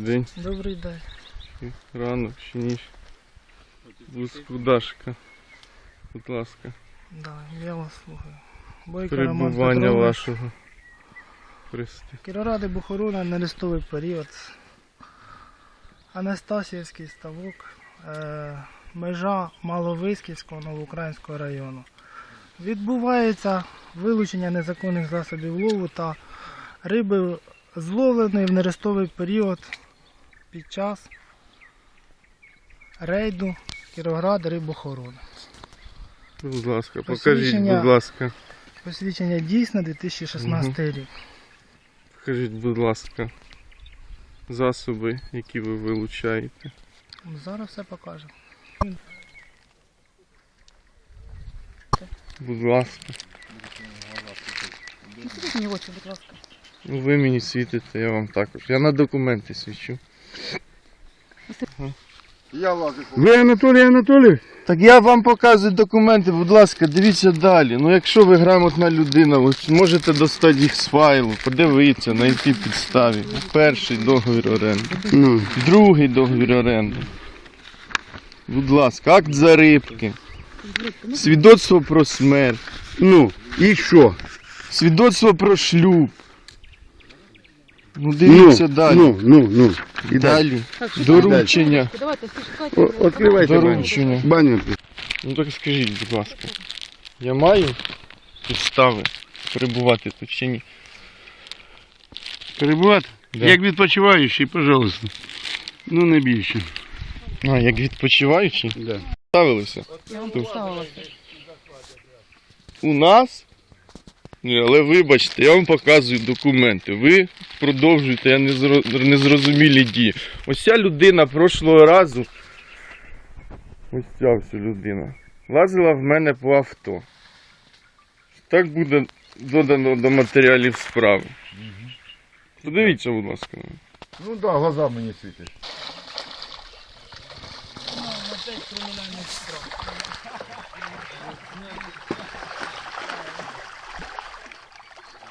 день. Добрий день. Ранок чи ніч. Вузьку Дашка. Будь ласка. Да, я вас слухаю. Бойко Перебування Петрович. вашого. Христи. Кіровради Бухорона, нерестовий період. Анастасіївський ставок. Е, межа Маловиськівського Новоукраїнського району. Відбувається вилучення незаконних засобів лову та риби, зловленої в нерестовий період під час рейду Кіровград рибохорони. Будь ласка, покажіть, будь ласка. Посвідчення дійсне 2016 рік. Покажіть, будь ласка. Засоби, які ви вилучаєте. Зараз все покажемо. Будь ласка. Будь ласка. Ну, ви мені світите, я вам також. Я на документи свічу. Я лазив. Ви Анатолій Анатолійович? Так я вам показую документи, будь ласка, дивіться далі. Ну якщо ви грамотна людина, ви можете достати їх з файлу, подивитися, на якій підставі. Перший договір оренди, Ну, другий договір оренди. Будь ласка, акт зарибки, свідоцтво про смерть, ну, і що? свідоцтво про шлюб. Ну дивіться ну, далі. Ну, ну, ну. І далі. Доручення. Давайте. О, Відкривайте. Доручення. Баню. Ну так скажіть, будь ласка, я маю підстави перебувати тут чи ні? Перебувати? Да. Як відпочиваючий, пожалуйста. Ну, не більше. А, як відпочиваючі? Да. Ставилися. Я вам поставилася. У нас? Ні, але вибачте, я вам показую документи. Ви продовжуєте, я не, зро- незрозумілі дії. Ось ця людина прошлого разу. Ось ця вся людина. Лазила в мене по авто. Так буде додано до матеріалів справи. Подивіться, будь ласка. Ну да, глаза мені світять.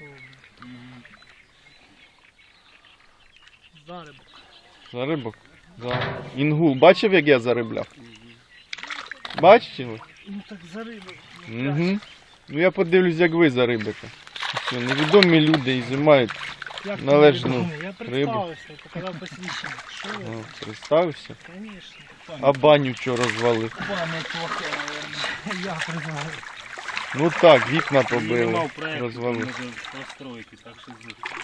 який постовбий. Зарибок. Зарибок? Да. Інгул. Бачив, як я заробляв? Бачите ви? Ну так зарибок. Угу. Ну я подивлюсь, як ви зарибите. Що, невідомі люди і займають. Як Належну відомий? Я рибу. представився, показав посвідчення. Що? Ну, представився. Звісно. А баню вчора розвалив. Плохе, мабуть. Я признаю. Ну так, вікна побили. Розвалив. постройки, так що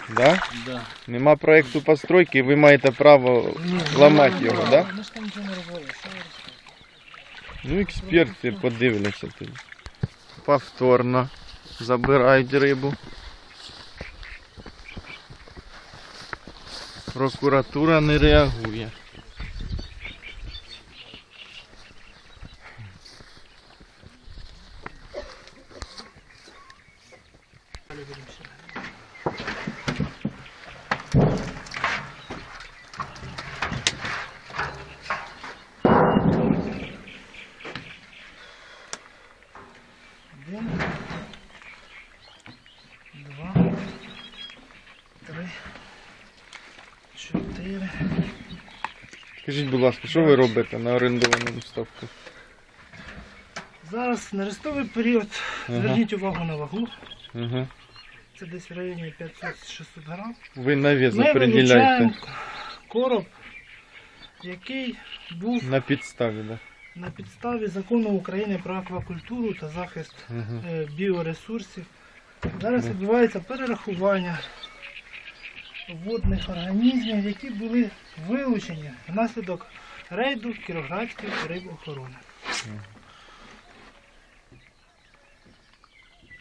Да? да. Нема проєкту постройки, ви маєте право ламати його, да? Ми ж там нічого не робили. Що ви? Ну, експерти подивляться тоді. Повторно забирають рибу. Прокуратура не реагує. 4. Скажіть, будь ласка, що ви робите на орендованому ставку? Зараз нерестовий період. Ага. Зверніть увагу на вагу. Ага. Це десь в районі 500-600 грам. Ви навіс Ми приділяєте. короб, який був на підставі, да? на підставі закону України про аквакультуру та захист Ага. Е, біоресурсів. Зараз відбувається перерахування водних організмів, які були вилучені внаслідок рейду Кіровоградської рибоохорони.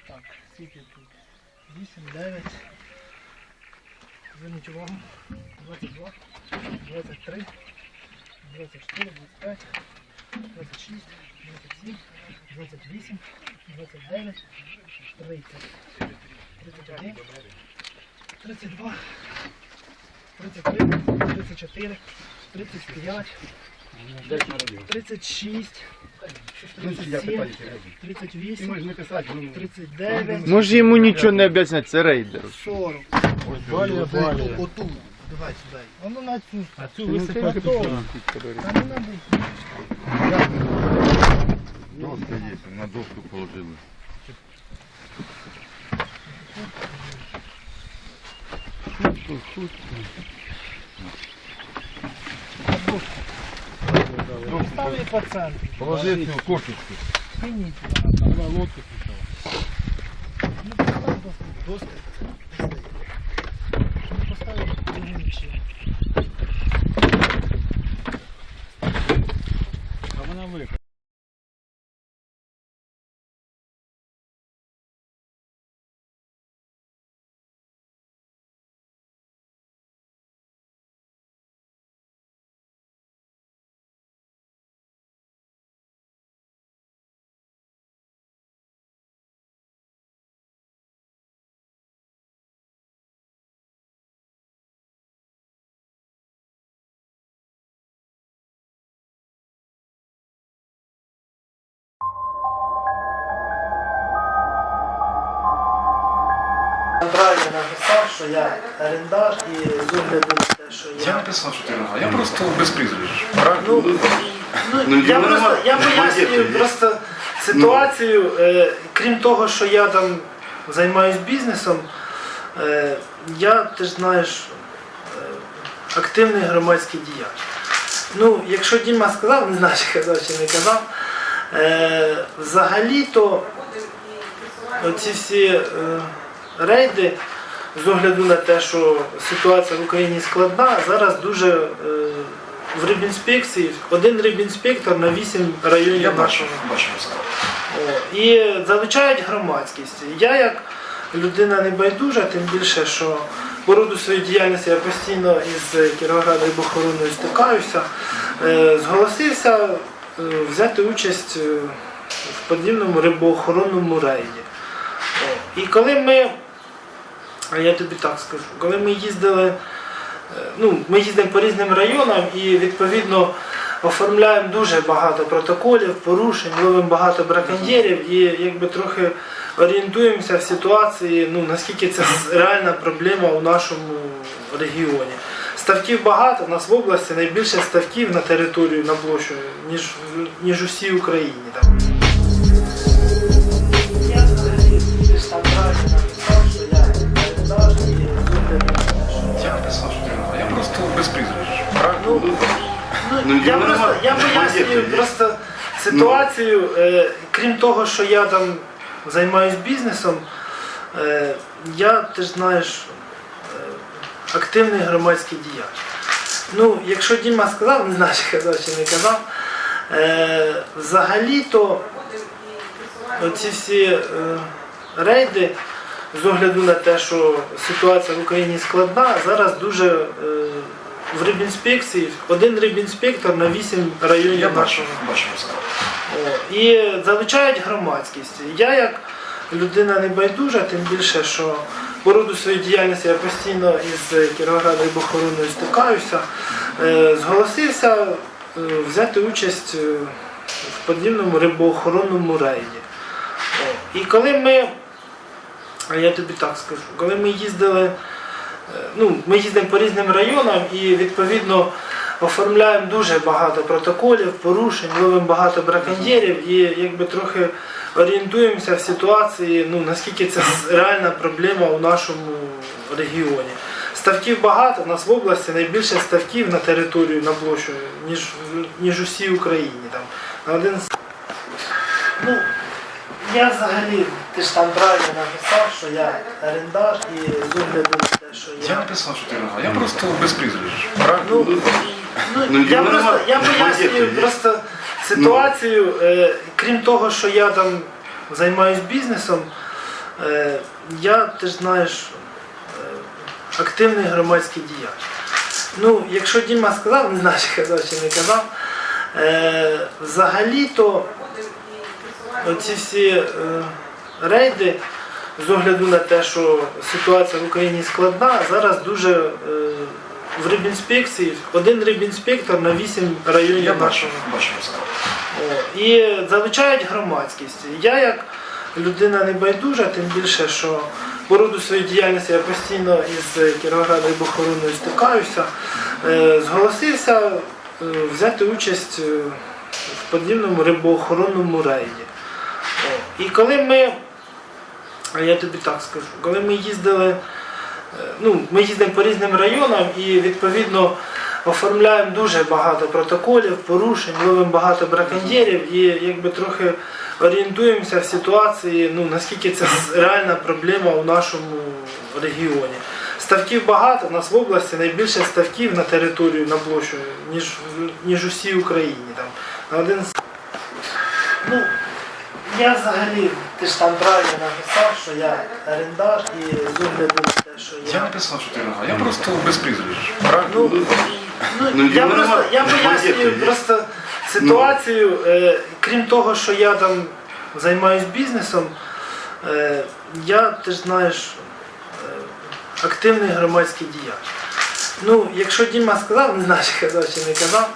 Так, скільки тут? 8, 9, Зверніть увагу. 22, 23, 24, 25, 26, 27, 28, 29, 30, 31, 32, 33, 34, 35, 36, 37, 38, не писати, 39, Може йому нічого не об'яснять, це рейдер. 40. Балія, балія. Оту. Давай сюди. Воно на цю. А цю висипати. Та не надо. Доска є, на доску положили. Ставлю по центру. Положи цю кошечку. Киніть вона там. лодку Ну, постав написав, що я орендар і з огляду на те, що Я я... написав, що ти винуват. Я просто без прізвища. Ну, ну, я, просто, я пояснюю просто ситуацію. Е, крім того, що я там займаюся бізнесом, е, я, ти ж знаєш, е, активний громадський діяч. Ну, якщо Діма сказав, не знаю, чи казав чи не казав, е, взагалі-то оці всі е, рейди, з огляду на те, що ситуація в Україні складна, зараз дуже е, в рибінспекції один рибінспектор на 8 районів Я бачу, нашого. бачу І залучають громадськість. Я як людина небайдужа, тим більше, що по роду своєї діяльності я постійно із Кіровоград рибохороною стикаюся, е, зголосився е, взяти участь в подібному рибоохоронному рейді. І коли ми, а я тобі так скажу, коли ми їздили, е, ну, ми їздимо по різним районам і відповідно оформляємо дуже багато протоколів, порушень, ловимо багато браконьєрів і якби трохи орієнтуємося в ситуації, ну наскільки це реальна проблема у нашому регіоні. Ставків багато, у нас в області найбільше ставків на територію на площу, ніж, ніж у всій Україні. Там. Ну, ну, я, просто, я пояснюю просто ситуацію. Е, крім того, що я там займаюся бізнесом, е, я, ти ж знаєш, е, активний громадський діяч. Ну, якщо Діма сказав, не знаю, чи казав чи не казав, е, взагалі-то оці всі е, рейди, з огляду на те, що ситуація в Україні складна, зараз дуже е, в рибінспекції один рибінспектор на 8 районів Я бачу, бачу. О, І залучають громадськість. Я як людина небайдужа, тим більше, що по роду своєї діяльності я постійно із Кіровоград рибохороною стикаюся, е, зголосився е, взяти участь е, в подібному рибоохоронному рейді. І коли ми, а я тобі так скажу, коли ми їздили, ну, ми їздимо по різним районам і відповідно оформляємо дуже багато протоколів, порушень, ловимо багато браконьєрів і якби трохи орієнтуємося в ситуації, ну наскільки це реальна проблема у нашому регіоні. Ставків багато, у нас в області найбільше ставків на територію на площу, ніж, ніж у всій Україні. Там, на один ну, я взагалі, ти ж там правильно написав, що я орендар і з огляду на те, що Я Я написав, що ти винуват. Я просто без прізвища. Ну, ну, я, просто, я пояснюю просто ситуацію. Е, крім того, що я там займаюся бізнесом, е, я, ти ж знаєш, е, активний громадський діяч. Ну, якщо Діма сказав, не знаю, чи казав чи не казав, е, взагалі-то оці всі е, рейди, з огляду на те, що ситуація в Україні складна, зараз дуже е, в рибінспекції один рибінспектор на 8 районів Я нашого. бачу. О, І залучають громадськість. Я як людина небайдужа, тим більше, що по роду своєї діяльності я постійно із Кіровограда рибохороною стикаюся, е, зголосився е, взяти участь в подібному рибоохоронному рейді. І коли ми, я тобі так скажу, коли ми їздили, е, ну, ми їздимо по різним районам і відповідно оформляємо дуже багато протоколів, порушень, ловимо багато браконьєрів і якби трохи орієнтуємося в ситуації, ну наскільки це реальна проблема у нашому регіоні. Ставків багато, у нас в області найбільше ставків на територію на площу, ніж, ніж у всій Україні. Там, один ну, я взагалі, ти ж там правильно написав, що я орендар і з огляду на те, що Я Я написав, що ти орендар. Я просто без прізвищ. Правильно? Ну, ну, Ну, я, ну, просто, нема- я ну, пояснюю просто ситуацію. Е, крім того, що я там займаюсь бізнесом, е, я, ти ж знаєш, е, активний громадський діяч. Ну, якщо Діма сказав, не знаю, чи казав чи не казав,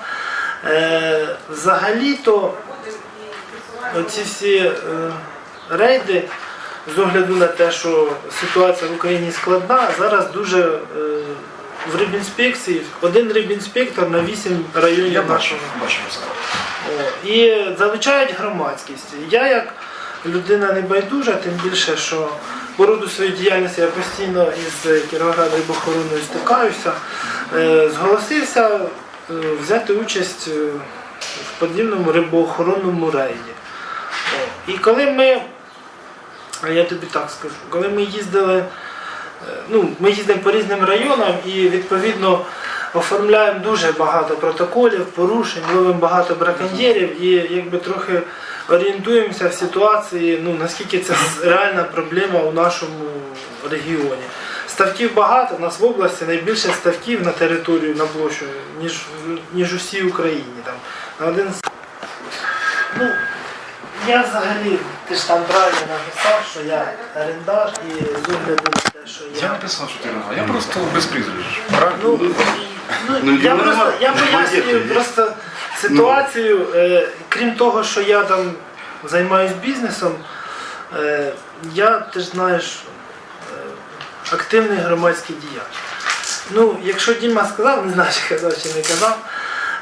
е, взагалі-то оці всі е, рейди, з огляду на те, що ситуація в Україні складна, зараз дуже е, в рибінспекції один рибінспектор на 8 районів Я бачу, нашого. бачу. О, І залучають громадськість. Я як людина небайдужа, тим більше, що по роду своєї діяльності я постійно із Кіровограда рибохороною стикаюся, е, зголосився е, взяти участь в подібному рибоохоронному рейді. І коли ми, я тобі так скажу, коли ми їздили, е, ну, ми їздимо по різним районам і відповідно оформляємо дуже багато протоколів, порушень, ловимо багато браконьєрів і якби трохи орієнтуємося в ситуації, ну наскільки це реальна проблема у нашому регіоні. Ставків багато, у нас в області найбільше ставків на територію на площу, ніж, ніж у всій Україні. Там, на один ну, я взагалі, ти ж там правильно написав, що я орендар і з огляду на те, що Я написав, що ти орендар. Я просто без прізвищ. Правильно? Ну, ну, Ну, я, ну, просто, я пояснюю просто ситуацію, е, крім того, що я там займаюсь бізнесом, е, я, ти ж знаєш, е, активний громадський діяч. Ну, якщо Діма сказав, не знаю, чи казав чи не казав,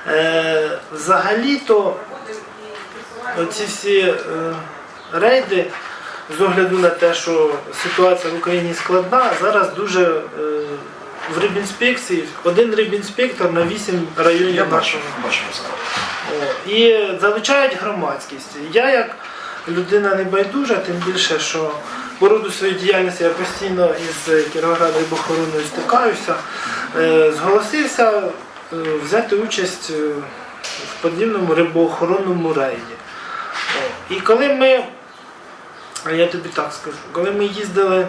е, взагалі-то оці всі е, рейди, з огляду на те, що ситуація в Україні складна, зараз дуже е, в рибінспекції один рибінспектор на 8 районів Я нашого. бачу. О, І залучають громадськість. Я як людина небайдужа, тим більше, що по роду своєї діяльності я постійно із Кіровограда рибохороною стикаюся, е, зголосився взяти участь в подібному рибоохоронному рейді. І коли ми, а я тобі так скажу, коли ми їздили, е,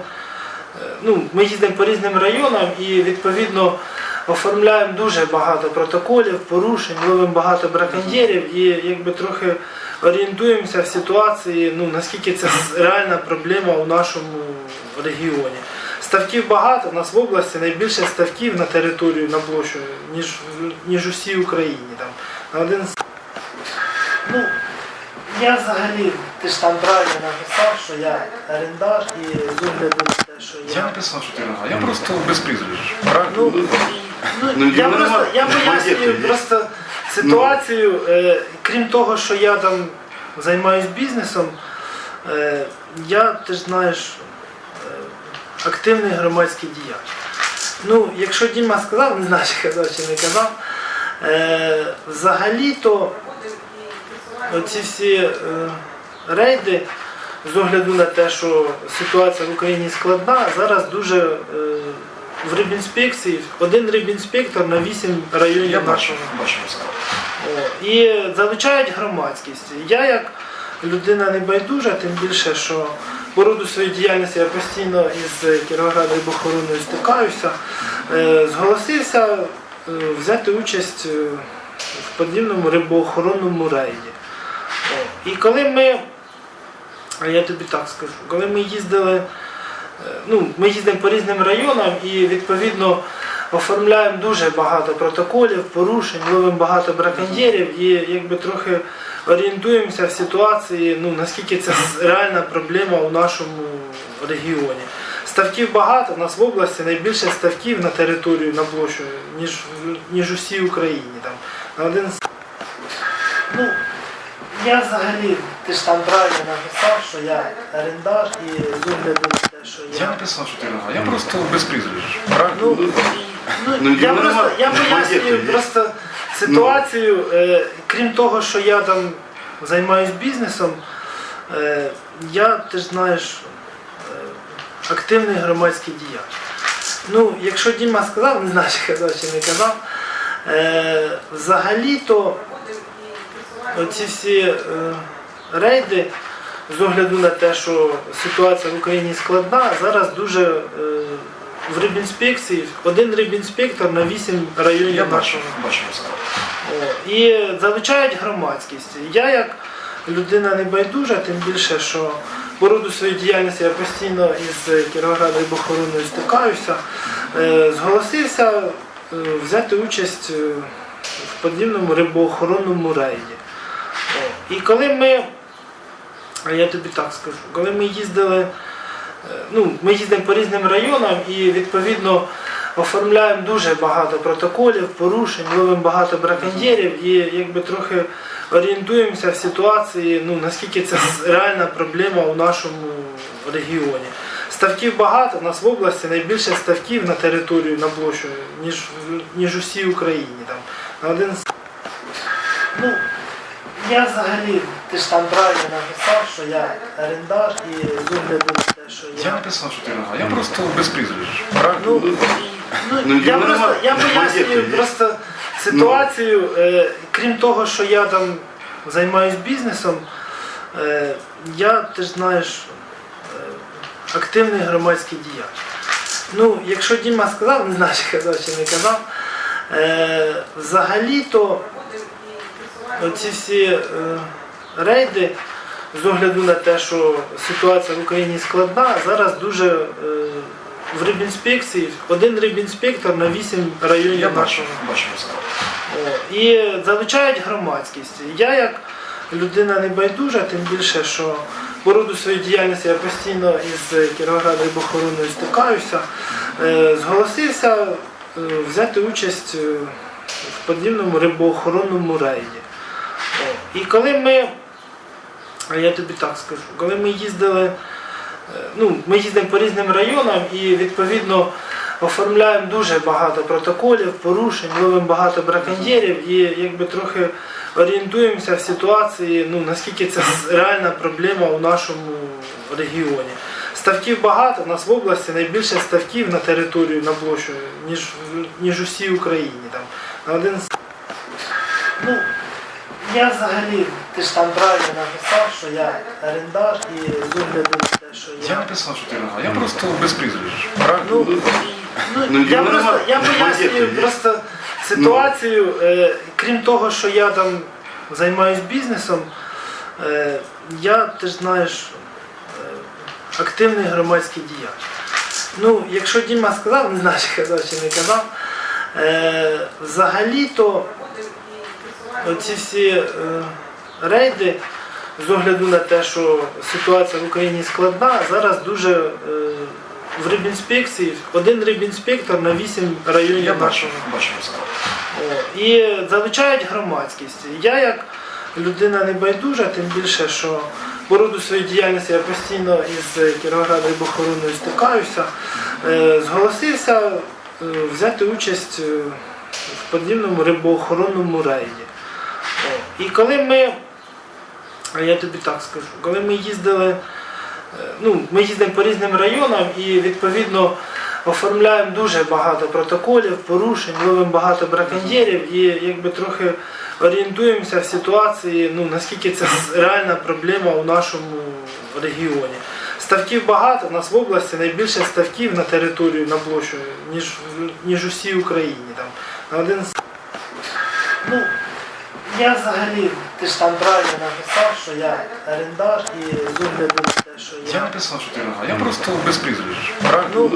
ну, ми їздимо по різним районам і відповідно оформляємо дуже багато протоколів, порушень, ловимо багато браконьєрів і якби трохи орієнтуємося в ситуації, ну наскільки це реальна проблема у нашому регіоні. Ставків багато, у нас в області найбільше ставків на територію на площу, ніж, ніж у всій Україні. Там, один ну, я взагалі, ти ж там правильно написав, що я орендар і з огляду на те, що Я Я написав, що ти орендар. Я просто без прізвищ. Правильно? Ну, ну, Ну, я, просто, нема- я пояснюю просто ситуацію, е, крім того, що я там займаюсь бізнесом, е, я, ти ж знаєш, е, активний громадський діяч. Ну, якщо Діма сказав, не знаю, чи казав чи не казав, е, взагалі-то оці всі е, рейди, з огляду на те, що ситуація в Україні складна, зараз дуже е, в рибінспекції один рибінспектор на 8 районів Я бачу, нашого. бачу. О, І залучають громадськість. Я як людина небайдужа, тим більше, що по роду своєї діяльності я постійно із Кіровоград рибохороною стикаюся, е, зголосився е, взяти участь в подібному рибоохоронному рейді. І коли ми, а я тобі так скажу, коли ми їздили, е, ну, ми їздимо по різним районам і відповідно оформляємо дуже багато протоколів, порушень, ловимо багато браконьєрів і якби трохи орієнтуємося в ситуації, ну наскільки це реальна проблема у нашому регіоні. Ставків багато, у нас в області найбільше ставків на територію на площу, ніж, ніж усій Україні. Там, на один Ну, я взагалі, ти ж там правильно написав, що я орендар і з огляду те, що Я я. написав, що ти нога. Я просто без прізвища. Правильно? Ну, ну, Ну, я, нема- просто, я нема пояснюю дітей, просто ситуацію, е, крім того, що я там займаюся бізнесом, е, я, ти ж знаєш, е, активний громадський діяч. Ну, якщо Діма сказав, не знаю, чи казав чи не казав, е, взагалі-то оці всі е, рейди, з огляду на те, що ситуація в Україні складна, зараз дуже е, в рибінспекції один рибінспектор на 8 районів Я бачу, бачу І залучають громадськість. Я як людина небайдужа, тим більше, що по роду своєї діяльності я постійно із Кіровоград рибохороною стикаюся, е, зголосився взяти участь в подібному рибоохоронному рейді. І коли ми, я тобі так скажу, коли ми їздили, е, ну, ми їздимо по різним районам і відповідно оформляємо дуже багато протоколів, порушень, ловимо багато браконьєрів і якби трохи орієнтуємося в ситуації, ну наскільки це реальна проблема у нашому регіоні. Ставків багато, у нас в області найбільше ставків на територію на площу, ніж, ніж усій Україні. Там, один ну, я взагалі, ти ж там правильно написав, що я орендар і з огляду на те, що я. Я написав, що ти нога. Я просто без прізвища. Правильно? Ну, ну, Ну, я нема- просто я пояснюю просто ситуацію, е, крім того, що я там займаюся бізнесом, е, я, ти ж знаєш, е, активний громадський діяч. Ну, якщо Діма сказав, не знаю, чи казав чи не казав, е, взагалі-то оці всі е, рейди, з огляду на те, що ситуація в Україні складна, зараз дуже е, в рибінспекції один рибінспектор на 8 районів Я нашого. бачу. І залучають громадськість. Я як людина небайдужа, тим більше, що по роду своєї діяльності я постійно із Кіровоград рибохороною стикаюся, е, зголосився взяти участь в подібному рибоохоронному рейді. І коли ми, а я тобі так скажу, коли ми їздили, е, ну, ми їздимо по різним районам і відповідно оформляємо дуже багато протоколів, порушень, ловимо багато браконьєрів і якби трохи орієнтуємося в ситуації, ну наскільки це реальна проблема у нашому регіоні. Ставків багато, у нас в області найбільше ставків на територію на площу, ніж, ніж усій Україні. Там, на один ну, я взагалі, ти ж там правильно написав, що я орендар і з огляду на те, що Я Я написав, що ти нога. Я просто без прізвища. Правильно? Ну, ну, Ну, я, нема- просто, я нема пояснюю дітей, просто ситуацію, е, крім того, що я там займаюся бізнесом, е, я, ти ж знаєш, е, активний громадський діяч. Ну, якщо Діма сказав, не знаю, чи казав чи не казав, е, взагалі-то оці всі е, рейди, з огляду на те, що ситуація в Україні складна, зараз дуже е, в рибінспекції один рибінспектор на 8 районів Я бачу, бачу. О, І залучають громадськість. Я як людина небайдужа, тим більше, що по роду своєї діяльності я постійно із Кіровоград рибохороною стикаюся, е, зголосився е, взяти участь в подібному рибоохоронному рейді. І коли ми, а я тобі так скажу, коли ми їздили, е, ну, ми їздимо по різним районам і відповідно оформляємо дуже багато протоколів, порушень, ловимо багато браконьєрів і якби трохи орієнтуємося в ситуації, ну наскільки це реальна проблема у нашому регіоні. Ставків багато, у нас в області найбільше ставків на територію на площу, ніж, ніж у всій Україні. Там, на один ну, я взагалі, ти ж там правильно написав, що я орендар і з огляду на те, що Я я. написав, що ти нога. Я просто без прізвищ. Правильно? Ну,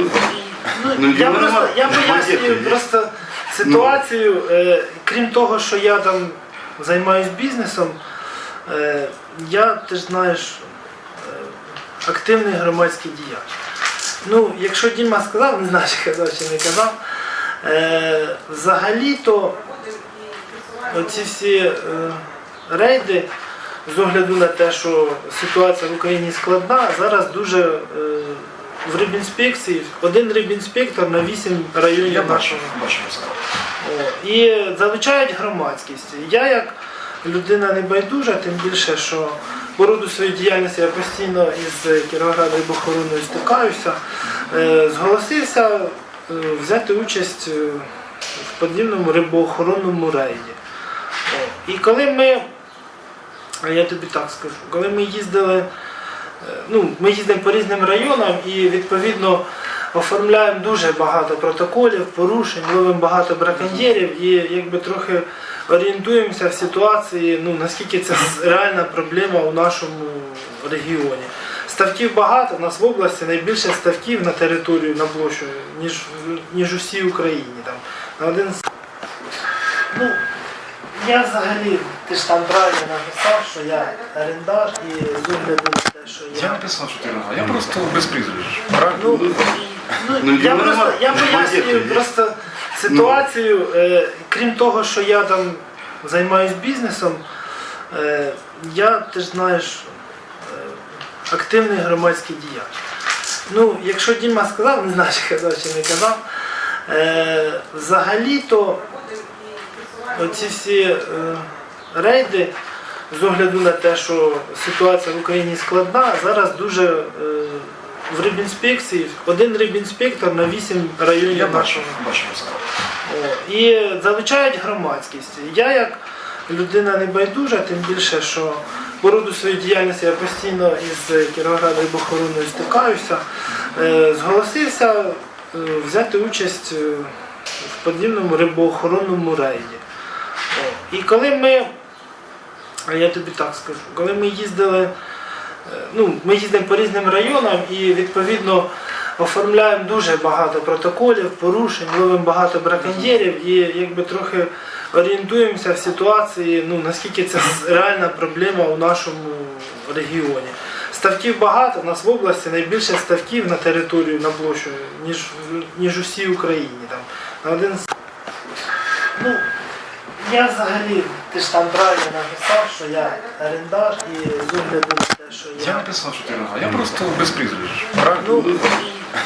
ну, Ну, я його просто нема- я нема пояснюю дітей, просто ситуацію. Е, крім того, що я там займаюсь бізнесом, е, я, ти ж знаєш, е, активний громадський діяч. Ну, якщо Діма сказав, не знаю, чи казав чи не казав, е, взагалі-то оці всі е, рейди, з огляду на те, що ситуація в Україні складна, зараз дуже е, в рибінспекції один рибінспектор на 8 районів Я нашого. бачу. І залучають громадськість. Я як людина небайдужа, тим більше, що по роду своєї діяльності я постійно із Кіровограда рибохороною стикаюся, е, зголосився взяти участь в подібному рибоохоронному рейді. І коли ми, я тобі так скажу, коли ми їздили, е, ну, ми їздимо по різним районам і відповідно оформляємо дуже багато протоколів, порушень, ловимо багато браконьєрів і якби трохи орієнтуємося в ситуації, ну наскільки це реальна проблема у нашому регіоні. Ставків багато, у нас в області найбільше ставків на територію на площу, ніж, ніж у всій Україні. Там, на один ну, я взагалі, ти ж там правильно написав, що я орендар і з огляду на те, що Я Я написав, що ти нога. Я просто без прізвищ. Правильно? Ну, ну, Ну, я його просто нема- я нема пояснюю дітей, просто ситуацію. Е, крім того, що я там займаюсь бізнесом, е, я ти ж знаєш е, активний громадський діяч. Ну, якщо Діма сказав, не знаю, чи казав чи не казав, е, взагалі-то оці всі е, рейди, з огляду на те, що ситуація в Україні складна, зараз дуже е, в рибінспекції один рибінспектор на 8 районів Я бачу, бачу. О, І залучають громадськість. Я як людина небайдужа, тим більше, що по роду своєї діяльності я постійно із Кіровограда рибохороною стикаюся, е, зголосився е, взяти участь в подібному рибоохоронному рейді. І коли ми, а я тобі так скажу, коли ми їздили, е, ну, ми їздимо по різним районам і відповідно оформляємо дуже багато протоколів, порушень, ловимо багато браконьєрів і якби трохи орієнтуємося в ситуації, ну наскільки це реальна проблема у нашому регіоні. Ставків багато, у нас в області найбільше ставків на територію на площу, ніж, ніж у всій Україні. Там, на один ну, я взагалі, ти ж там правильно написав, що я орендар і з огляду на те, що Я написав, що ти нога. Я просто без прізвищ. Правильно? Ну,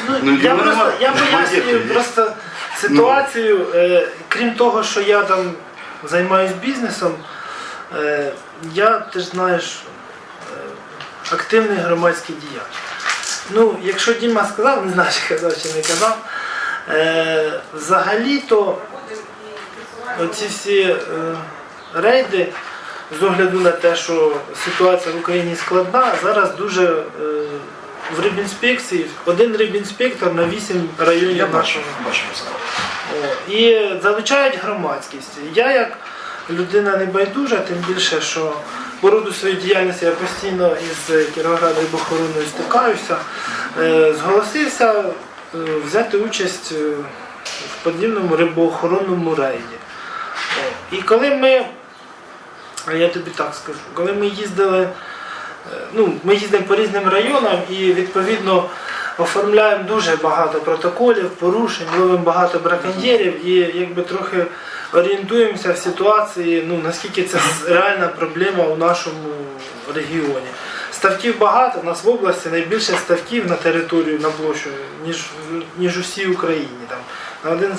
ну, Ну, я його просто нема- я пояснюю просто ситуацію. Е, крім того, що я там займаюсь бізнесом, е, я ти ж знаєш е, активний громадський діяч. Ну, якщо Діма сказав, не знаю, чи казав чи не казав, е, взагалі-то оці всі е, рейди, з огляду на те, що ситуація в Україні складна, зараз дуже е, в рибінспекції один рибінспектор на 8 районів Я нашого. бачу. І залучають громадськість. Я як людина небайдужа, тим більше, що по роду своєї діяльності я постійно із Кіровограда рибохороною стикаюся, е, зголосився е, взяти участь е, в подібному рибоохоронному рейді. І коли ми, а я тобі так скажу, коли ми їздили, е, ну, ми їздимо по різним районам і відповідно оформляємо дуже багато протоколів, порушень, ловимо багато браконьєрів і якби трохи орієнтуємося в ситуації, ну наскільки це реальна проблема у нашому регіоні. Ставків багато, у нас в області найбільше ставків на територію на площу, ніж, ніж у всій Україні. Там, на один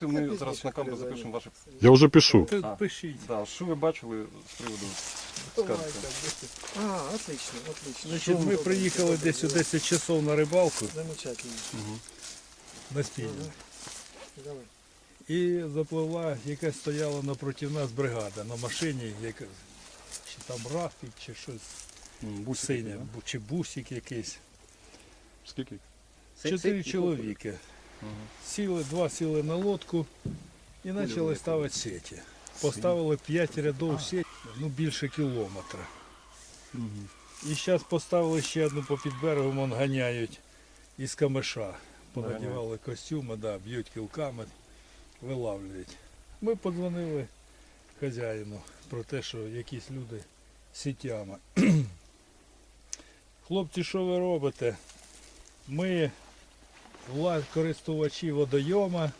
Ми зараз на камеру запишемо ваше. Я вже пишу. А. Пишіть. Да, що ви бачили з приводу скарги? А, отлично, отлично. Значить, ми приїхали десь у 10 часов на рибалку Замечательно. на спільні. Давай. І запливла, яка стояла напроти нас бригада на машині, яка, чи там рафік, чи щось Бусик, синє, да? бу- чи бусик якийсь. Скільки? Чотири чоловіки. Сіли, два сіли на лодку і почали ставити сеті. Поставили 5 рядов сеті, ну більше кілометра. І зараз поставили ще одну по під берегом, вон ганяють із камеша. Понадівали костюми, да, б'ють кілками, вилавлюють. Ми подзвонили хазяїну про те, що якісь люди сітями. Хлопці, що ви робите? Ми користувачі водойома,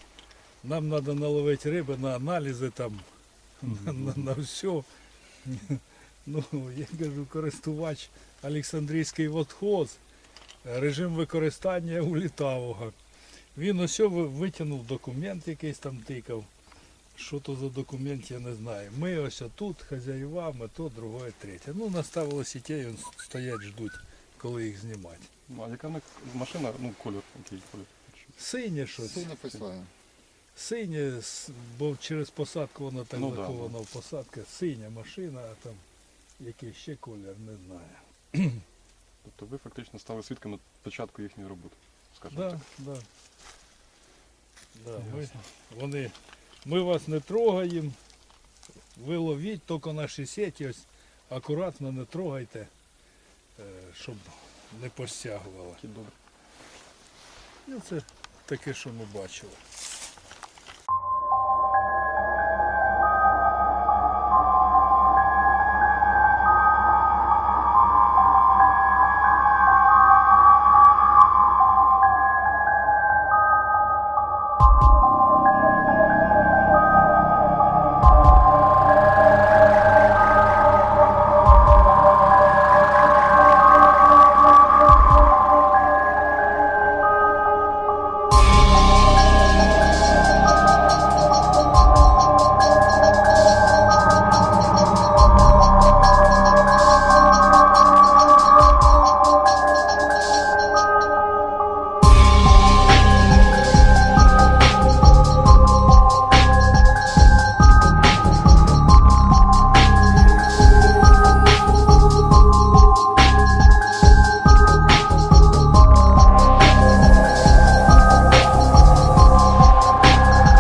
нам треба наловити риби на аналізи там, на, на, на все. Ну, я кажу, користувач Олександрійський водхоз, режим використання у літавого. Він ось витягнув документ якийсь там тикав. Що то за документ, я не знаю. Ми ось тут, хазяїва, ми то, друге, третє. Ну, наставили сітей, стоять, ждуть, коли їх знімати. Ну, А яка в них машина, ну, колір, який колір? Синє щось. Сильно Volkswagen. Синє, с- бо через посадку вона так Ну да, захована в посадка. Синя машина, а там який ще колір, не знаю. Тобто ви фактично стали свідками початку їхньої роботи, скажімо Да, так. да. Да, ми, вони, ми вас не трогаємо, ви ловіть тільки наші сеті, ось акуратно не трогайте, е, щоб не постягувала. Ну, це таке, що ми бачили.